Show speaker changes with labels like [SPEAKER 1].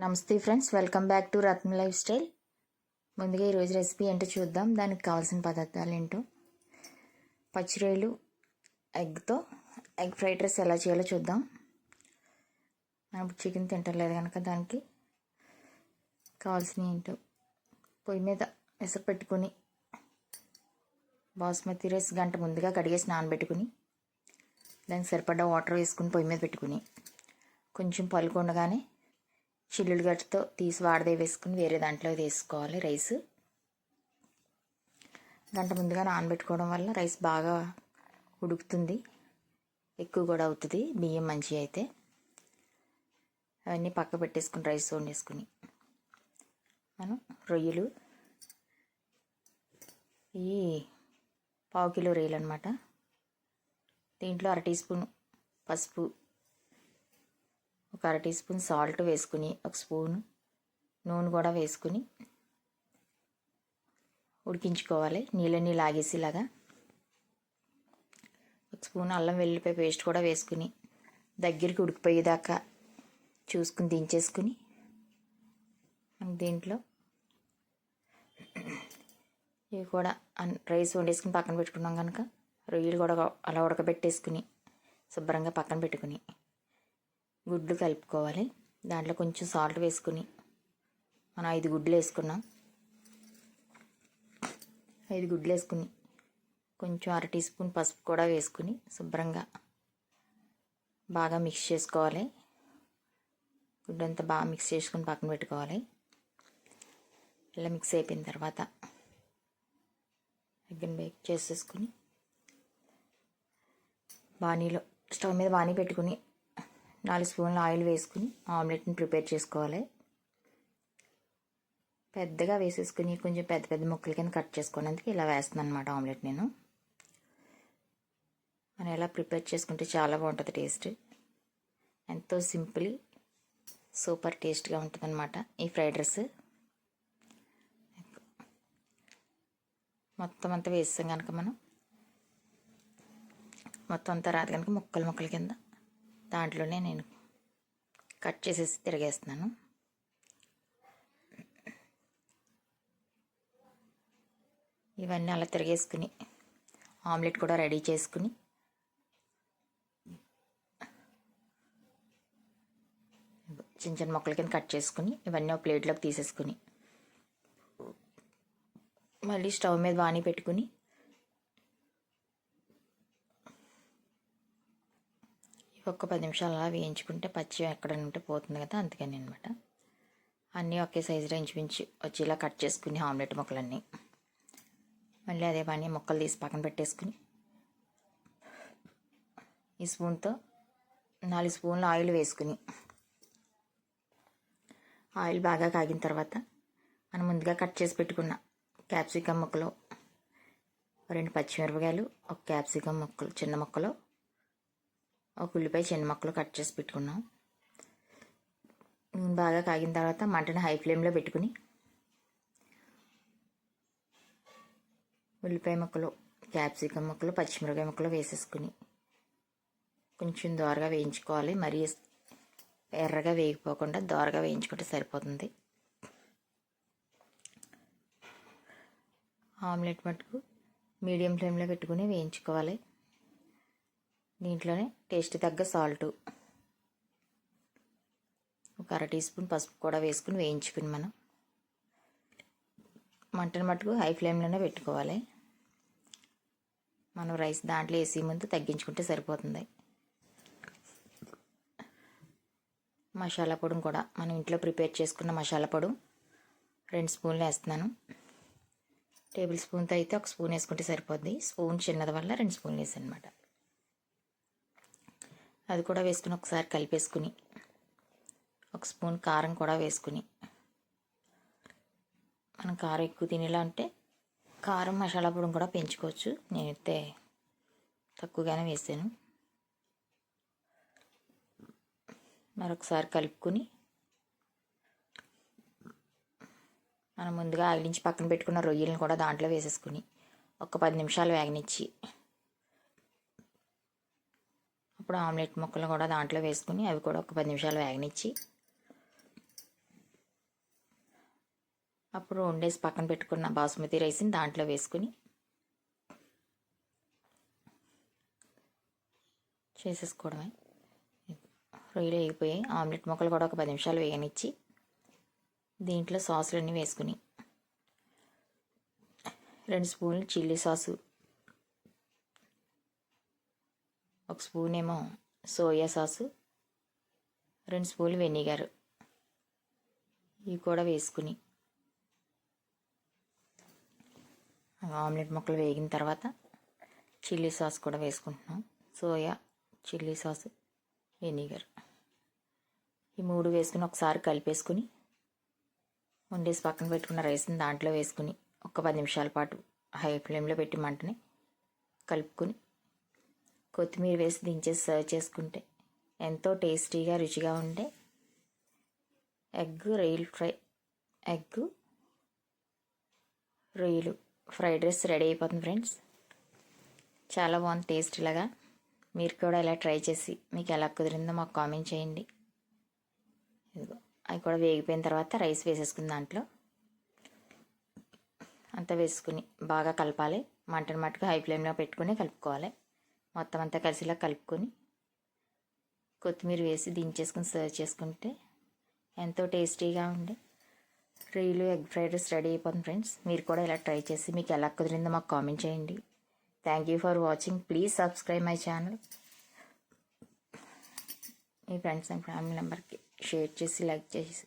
[SPEAKER 1] నమస్తే friends welcome back to Ratna life style ముందుగా ఈరోజు రెసిపీ ఏంటో చూద్దాం. దానికి కావాల్సిన పదార్థాలు ఏంటో. పచ్చి రొయ్యలు ఎగ్తో ఎగ్ ఫ్రైడ్ రైస్ ఎలా చేయాలో చూద్దాం. మనం చికెన్ తింటలేదు కనుక దానికి కావాల్సినవి ఏంటో. పొయ్యి మీద ఎసరు పెట్టుకొని బాస్మతి రైస్ గంట ముందుగా కడిగేసి నానబెట్టుకుని దానికి సరిపడా వాటర్ వేసుకుని పొయ్యి మీద పెట్టుకుని కొంచెం పలుకుండగానే చిల్లులు గట్టుతో తీసి వాడదే వేసుకుని వేరే దాంట్లో వేసుకోవాలి రైస్. గంట ముందుగా నానబెట్టుకోవడం వల్ల రైస్ బాగా ఉడుకుతుంది. ఎక్కువ కూడా అవుతుంది. బియ్యం మంచిగా అయితే. అవన్నీ పక్క పెట్టేసుకుని రైస్ వండేసుకుని మనం రొయ్యలు ఈ పావు కిలో రొయ్యలు అనమాట దీంట్లో అర టీ స్పూన్ పసుపు ఒక అర టీ స్పూన్ సాల్ట్ వేసుకుని ఒక స్పూన్ నూనె కూడా వేసుకుని ఉడికించుకోవాలి. నీళ్ళని లాగేసేలాగా. ఒక స్పూన్ అల్లం వెల్లిపాయ పేస్ట్ కూడా వేసుకుని దగ్గరికి ఉడికిపోయేదాకా చూసుకుని దించేసుకుని దీంట్లో ఇవి కూడా రైస్ వండేసుకుని పక్కన పెట్టుకున్నాం కనుక రొయ్యలు కూడా అలా ఉడకబెట్టేసుకుని శుభ్రంగా పక్కన పెట్టుకుని. గుడ్లు కలుపుకోవాలి. దాంట్లో కొంచెం సాల్ట్ వేసుకుని మనం ఐదు గుడ్లు వేసుకున్నాం. ఐదు గుడ్లు వేసుకుని కొంచెం అర టీ స్పూన్ పసుపు కూడా వేసుకుని శుభ్రంగా బాగా మిక్స్ చేసుకోవాలి. గుడ్డంతా బాగా మిక్స్ చేసుకుని పక్కన పెట్టుకోవాలి. ఇలా మిక్స్ అయిపోయిన తర్వాత ఎగ్గన్ బేక్ చేసేసుకుని బాణీలో స్టవ్ మీద బాణీ పెట్టుకుని నాలుగు స్పూన్లు ఆయిల్ వేసుకుని ఆమ్లెట్ని ప్రిపేర్ చేసుకోవాలి. పెద్దగా వేసేసుకుని కొంచెం పెద్ద పెద్ద ముక్కల కింద కట్ చేసుకునేందుకు ఇలా వేస్తున్నాను అనమాట ఆమ్లెట్ నేను. మనం ఎలా ప్రిపేర్ చేసుకుంటే చాలా బాగుంటుంది టేస్ట్. ఎంతో సింపుల్ సూపర్ టేస్ట్గా ఉంటుంది అనమాట ఈ ఫ్రైడ్ రైస్. మొత్తం అంతా వేస్తాం కనుక మనం. మొత్తం అంతా రాదు కనుక ముక్కలు ముక్కల కింద. దాంట్లోనే నేను కట్ చేసేసి తిరిగేస్తున్నాను. ఇవన్నీ అలా తిరిగేసుకుని ఆమ్లెట్ కూడా రెడీ చేసుకుని చిన్న చిన్న మొక్కల కింద కట్ చేసుకుని ఇవన్నీ ఒక ప్లేట్లోకి తీసేసుకుని మళ్ళీ స్టవ్ మీద వాణి పెట్టుకుని ఒక్క పది నిమిషాలు అలా వేయించుకుంటే పచ్చి ఎక్కడ ఉంటే పోతుంది కదా అందుకని అనమాట అన్నీ ఒకే సైజులో ఇంచుమించు వచ్చేలా కట్ చేసుకుని ఆమ్లెట్ ముక్కలన్నీ. మళ్ళీ అదే పని ముక్కలు తీసి పక్కన పెట్టేసుకుని ఈ స్పూన్తో నాలుగు స్పూన్లు ఆయిల్ వేసుకుని. ఆయిల్ బాగా కాగిన తర్వాత మనం ముందుగా కట్ చేసి పెట్టుకున్న క్యాప్సికమ్ ముక్కలు రెండు పచ్చిమిరపకాయలు ఒక క్యాప్సికమ్ ముక్కలు చిన్న ముక్కలు ఒక ఉల్లిపాయ చిన్న ముక్కలు కట్ చేసి పెట్టుకున్నాం. నూనె బాగా కాగిన తర్వాత మంటను హై ఫ్లేమ్లో పెట్టుకుని ఉల్లిపాయ ముక్కలు క్యాప్సికమ్ ముక్కలు పచ్చిమిరపకాయ ముక్కలు వేసేసుకుని కొంచెం దోరగా వేయించుకోవాలి. మరీ ఎర్రగా వేగిపోకుండా దోరగా వేయించుకుంటే సరిపోతుంది. ఆమ్లెట్ మటుకు మీడియం ఫ్లేమ్లో పెట్టుకుని వేయించుకోవాలి. దీంట్లోనే టేస్ట్ తగ్గ సాల్ట్. ఒక అర టీ స్పూన్ పసుపు కూడా వేసుకుని వేయించుకుని మనం మంటను మటుకు హై ఫ్లేమ్లోనే పెట్టుకోవాలి. మనం రైస్ దాంట్లో వేసే ముందు తగ్గించుకుంటే సరిపోతుంది. మసాలా పొడి కూడా మనం ఇంట్లో ప్రిపేర్ చేసుకున్న మసాలా పొడి రెండు స్పూన్లు వేస్తున్నాను. టేబుల్ స్పూన్తో అయితే ఒక స్పూన్ వేసుకుంటే సరిపోద్ది. స్పూన్ చిన్నది వల్ల రెండు స్పూన్లు వేసాను అనమాట అది కూడా వేసుకుని ఒకసారి కలిపేసుకుని. ఒక స్పూన్ కారం కూడా వేసుకుని. మనం కారం ఎక్కువ తినేలా అంటే కారం మసాలా పొడి కూడా పెంచుకోవచ్చు. నేనైతే తక్కువగానే వేసాను. మరొకసారి కలుపుకొని మనం ముందుగా ఆగిలించి పక్కన పెట్టుకున్న రొయ్యలను కూడా దాంట్లో వేసేసుకుని ఒక పది నిమిషాలు వేగనిచ్చి అప్పుడు ఆమ్లెట్ ముక్కలు కూడా దాంట్లో వేసుకుని అవి కూడా ఒక పది నిమిషాలు వేగనిచ్చి అప్పుడు వండేసి పక్కన పెట్టుకున్న బాసుమతి రైస్ని దాంట్లో వేసుకుని చేసేసుకోవడమే. రొయ్యలు వేగిపోయి ఆమ్లెట్ ముక్కలు కూడా ఒక పది నిమిషాలు వేయనిచ్చి దీంట్లో సాసులన్నీ వేసుకుని రెండు స్పూన్లు చిల్లీ సాసు ఒక స్పూన్ ఏమో సోయా సాసు రెండు స్పూన్లు వెనిగర్. ఇవి కూడా వేసుకుని ఆమ్లెట్ ముక్కలు వేగిన తర్వాత చిల్లీ సాస్ కూడా వేసుకుంటున్నాం. Soya chilli sauce vinegar. ఈ మూడు వేసుకుని ఒకసారి కలిపేసుకుని వండేసి పక్కన పెట్టుకున్న రైస్ని దాంట్లో వేసుకుని ఒక పది నిమిషాల పాటు హై ఫ్లేమ్లో పెట్టి మంటని కలుపుకొని కొత్తిమీర వేసి దించేసి సర్వ్ చేసుకుంటే ఎంతో టేస్టీగా రుచిగా ఉండే ఎగ్ రొయ్యలు ఫ్రై ఎగ్ రొయ్యలు ఫ్రైడ్ రైస్ రెడీ అయిపోతుంది ఫ్రెండ్స్. చాలా బాగుంది టేస్ట్ ఇలాగా మీరు కూడా ఇలా ట్రై చేసి మీకు ఎలా కుదిరిందో మాకు కామెంట్ చేయండి. ఇదిగో అవి కూడా వేగిపోయిన తర్వాత రైస్ వేసేసుకుని దాంట్లో. అంతా వేసుకుని బాగా కలపాలి. మంటను మట్టుకు హై ఫ్లేమ్లో పెట్టుకుని కలుపుకోవాలి. మొత్తం అంతా కలిసిలా కలుపుకొని కొత్తిమీర వేసి దించేసుకుని సర్వ్ చేసుకుంటే ఎంతో టేస్టీగా ఉండే. రొయ్యలు ఎగ్ ఫ్రైడ్ రైస్ రెడీ అయిపోతుంది ఫ్రెండ్స్ మీరు కూడా ఇలా ట్రై చేసి మీకు ఎలా కుదిరిందో మాకు కామెంట్ చేయండి. Thank you for watching please subscribe my channel me friends and family మెంబర్కి షేర్ చేసి లైక్ చేసి